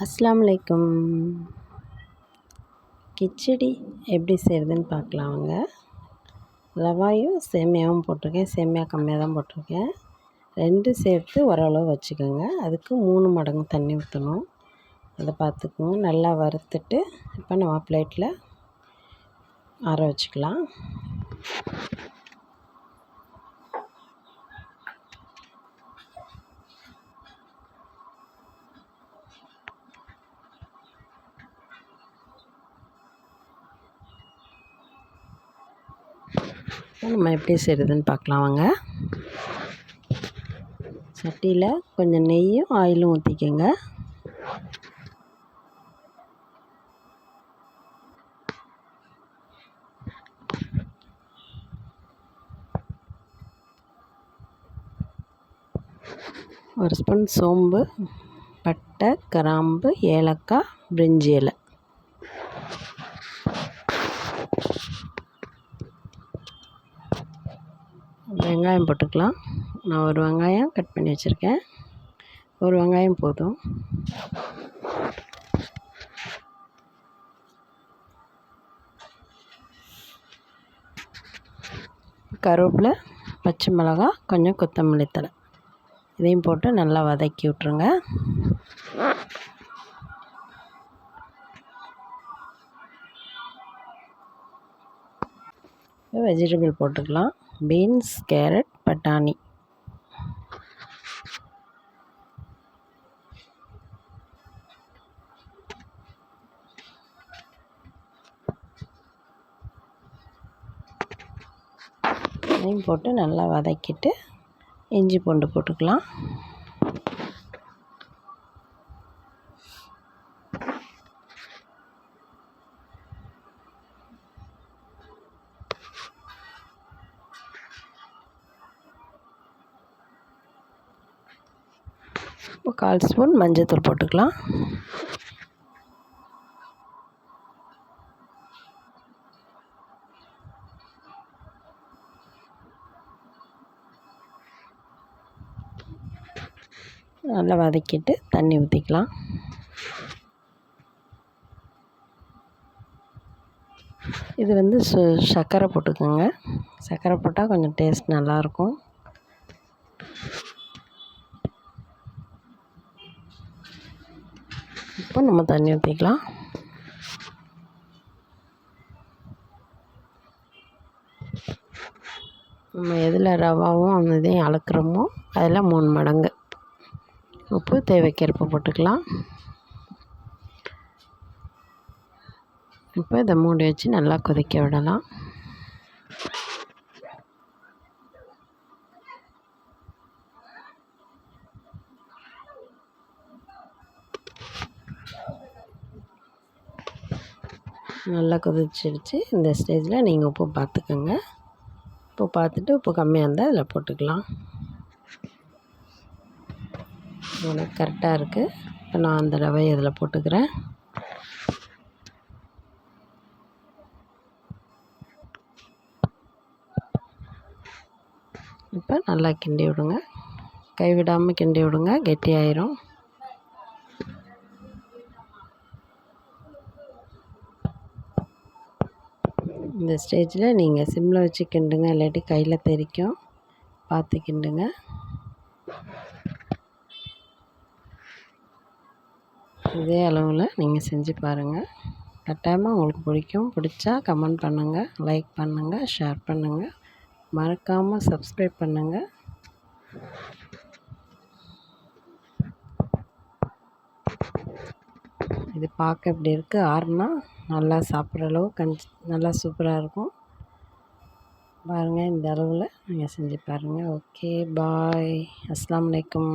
அஸ்லாம்லைக்கும் கிச்சடி எப்படி செய்கிறதுன்னு பார்க்கலாம் அவங்க ரவாயும் சேமியாவும் போட்டிருக்கேன். சேமியா கம்மியாக தான் போட்டிருக்கேன். ரெண்டு சேர்த்து ஓரளவு வச்சுக்கோங்க. அதுக்கு மூணு மடங்கு தண்ணி ஊற்றணும் அதை பார்த்துக்கோங்க. நல்லா வறுத்துட்டு இப்போ நம்ம பிளேட்டில் ஆற வச்சுக்கலாம். நம்ம எப்படி செய்கிறதுன்னு பார்க்கலாம் வாங்க. சட்டியில் கொஞ்சம் நெய்யும் ஆயிலும் ஊற்றிக்கோங்க ஒரு ஸ்பூன் சோம்பு பட்டை கிராம்பு ஏலக்காய் பிரிஞ்சி இலை. வெங்காயம் போட்டுக்கலாம். நான் ஒரு வெங்காயம் கட் பண்ணி வச்சுருக்கேன். ஒரு வெங்காயம் போதும். கருவேப்பிலை பச்சை மிளகா கொஞ்சம் கொத்தமல்லி தலை இதையும் போட்டு நல்லா வதக்கி விட்ருங்க வெஜிடபிள் போட்டுக்கலாம். பீன்ஸ் கேரட் பட்டாணி. இதையும் போட்டு நல்லா வதக்கிட்டு இஞ்சி பூண்டு போட்டுக்கலாம். இப்போ கால் ஸ்பூன் மஞ்சத்தூள் போட்டுக்கலாம். நல்லா வதக்கிட்டு தண்ணி ஊற்றிக்கலாம் இது வந்து சு சர்க்கரை போட்டுக்கோங்க. சர்க்கரை போட்டால் கொஞ்சம் டேஸ்ட் நல்லாயிருக்கும். இப்போ நம்ம தண்ணி ஊற்றிக்கலாம் நம்ம எதில் ரவாவும் அந்த இதையும் அளக்குறோமோ அதில் மூணு மடங்கு. உப்பு தேவைக்கேற்ப போட்டுக்கலாம். இப்போ இதை மூடி வச்சு நல்லா கொதிக்க விடலாம். நல்லா கொதிச்சிடுச்சு இந்த ஸ்டேஜில் நீங்கள் உப்பு பார்த்துக்கோங்க உப்பு பார்த்துட்டு உப்பு கம்மியாக இருந்தால் அதில் போட்டுக்கலாம். எனக்கு கரெக்டாக இருக்குது இப்போ நான் அந்த ரவை இதில் போட்டுக்கிறேன். இப்போ நல்லா கிண்டி விடுங்க. கைவிடாமல் கிண்டி விடுங்க. கெட்டியாயிரும். இந்த ஸ்டேஜில் நீங்கள் சிம்மில் வச்சு கிண்டுங்க இல்லாட்டி கையில் தெறிக்கும். பார்த்து கிண்டுங்க இதே அளவில் நீங்கள் செஞ்சு பாருங்கள் கட்டாயமாக உங்களுக்கு பிடிக்கும் பிடிச்சா கமெண்ட் பண்ணுங்கள் லைக் பண்ணுங்கள் ஷேர் பண்ணுங்கள் மறக்காமல் சப்ஸ்கிரைப் பண்ணுங்கள் இது பார்க்க இப்படி இருக்குது ஆறுனா? நல்லா சாப்பிட்ற அளவு கஞ்சி நல்லா சூப்பராக இருக்கும். பாருங்கள் இந்த அளவில் நீங்கள் செஞ்சு பாருங்கள் ஓகே பாய். அஸ்லாம் வலைக்கம்